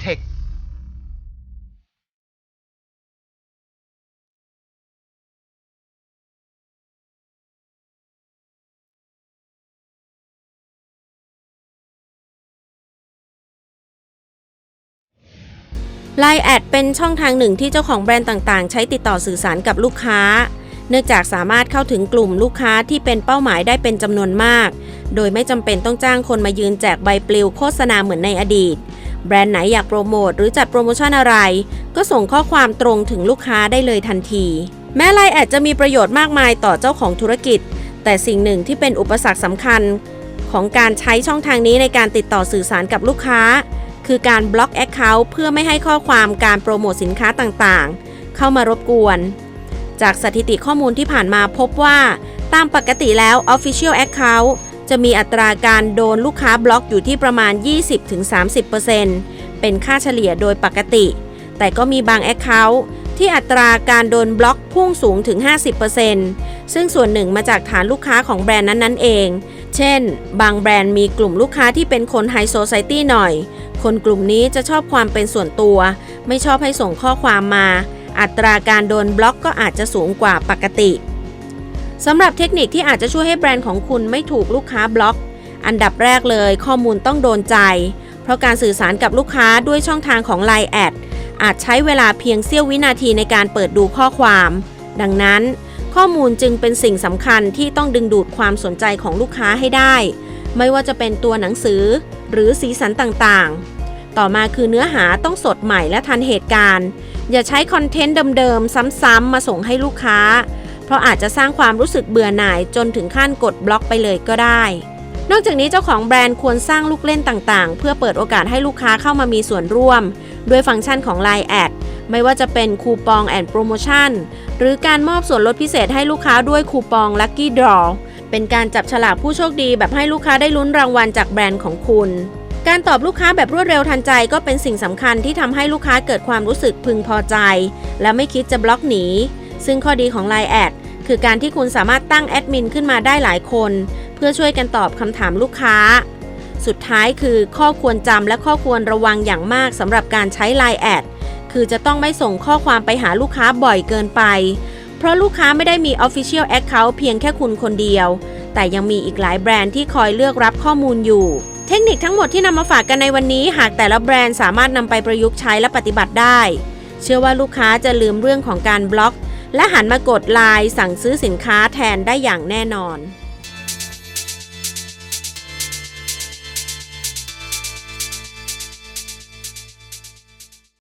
เทคไลแอดเป็นช่องทางหนึ่งที่เจ้าของแบรนด์ต่างๆ ใช้ติดต่อสื่อสารกับลูกค้า เนื่องจากสามารถเข้าถึงกลุ่มลูกค้าที่เป็นเป้าหมายได้เป็นจำนวนมาก โดยไม่จำเป็นต้องจ้างคนมายืนแจกใบปลิวโฆษณาเหมือนในอดีต แบรนด์ไหนอยากโปรโมทหรือจัดโปรโมชั่นอะไร ก็ส่งข้อความตรงถึงลูกค้าได้เลยทันที แม้ไลน์แอดจะมีประโยชน์มากมายต่อเจ้าของธุรกิจ แต่สิ่งหนึ่งที่เป็นอุปสรรคสำคัญ ของการใช้ช่องทางนี้ในการติดต่อสื่อสารกับลูกค้า คือการบล็อกแอคเคาท์เพื่อไม่ให้ข้อความการโปรโมทสินค้าต่างๆ เข้ามารบกวน จากสถิติข้อมูลที่ผ่านมาพบว่า ตามปกติแล้ว Official Account จะมีอัตราการโดนลูกค้าบล็อกอยู่ที่ประมาณ 20-30%เป็นค่าเฉลี่ยโดยปกติ แต่ก็มีบาง Account ที่อัตราการโดนบล็อกพุ่งสูงถึง 50%ซึ่งส่วนหนึ่งมาจากฐานลูกค้าของแบรนด์นั้นๆเอง เช่น บางแบรนด์มีกลุ่มลูกค้าที่เป็นคนไฮโซไซตี้หน่อย คนกลุ่มนี้จะชอบความเป็นส่วนตัว ไม่ชอบให้ส่งข้อความมา อัตราการโดนบล็อกก็อาจจะสูงกว่าปกติ สำหรับเทคนิคที่อาจจะช่วยให้แบรนด์ของคุณไม่ถูกลูกค้าบล็อก อันดับแรกเลยข้อมูลต้องโดนใจ เพราะการสื่อสารกับลูกค้าด้วยช่องทางของ Line แอดอาจใช้เวลาเพียงเสี้ยววินาทีในการเปิดดูข้อความ ดังนั้น ข้อมูลจึงเป็นสิ่งสำคัญที่ต้องดึงดูดความสนใจของลูกค้าให้ได้ ไม่ว่าจะเป็นตัวหนังสือ หรือสีสันต่างๆ ต่อมาคือเนื้อหาต้องสดใหม่และทันเหตุการณ์ อย่าใช้คอนเทนต์เดิมๆ ซ้ำๆมาส่งให้ลูกค้า เพราะอาจจะสร้างความรู้สึกเบื่อหน่ายจนถึงขั้นกดบล็อกไปเลยก็ได้ นอกจากนี้เจ้าของแบรนด์ควรสร้างลูกเล่นต่างๆ เพื่อเปิดโอกาสให้ลูกค้าเข้ามามีส่วนร่วม ด้วยฟังก์ชันของ Line แอดไม่ว่าจะเป็นคูปองแอนด์โปรโมชั่นหรือการมอบส่วนลดพิเศษให้ลูกค้าด้วยคูปอง Lucky Draw เป็นการจับฉลากผู้โชคดีแบบให้ลูกค้าได้ลุ้นรางวัลจากแบรนด์ของคุณ การตอบลูกค้าแบบรวดเร็วทันใจก็เป็นสิ่งสำคัญที่ทำให้ลูกค้าเกิดความรู้สึกพึงพอใจ และไม่คิดจะบล็อกหนี ซึ่งข้อดีของ Line แอดคือการที่คุณสามารถตั้งแอดมินขึ้นมาได้หลายคน เพื่อช่วยกันตอบคำถามลูกค้า สุดท้ายคือข้อควรจำและข้อควรระวังอย่างมากสำหรับการใช้ Line แอดคือจะต้องไม่ส่งข้อความไปหาลูกค้าบ่อยเกินไป เพราะลูกค้าไม่ได้มี Official Account เพียงแค่คุณคนเดียว แต่ยังมีอีกหลายแบรนด์ที่คอยเลือกรับข้อมูลอยู่ เทคนิคทั้งหมดที่นำมาฝากกันในวันนี้ หากแต่ละแบรนด์สามารถนำไปประยุกต์ใช้และปฏิบัติได้ เชื่อว่าลูกค้าจะลืมเรื่องของการบล็อก และหันมากดไลน์สั่งซื้อสินค้าแทนได้อย่างแน่นอน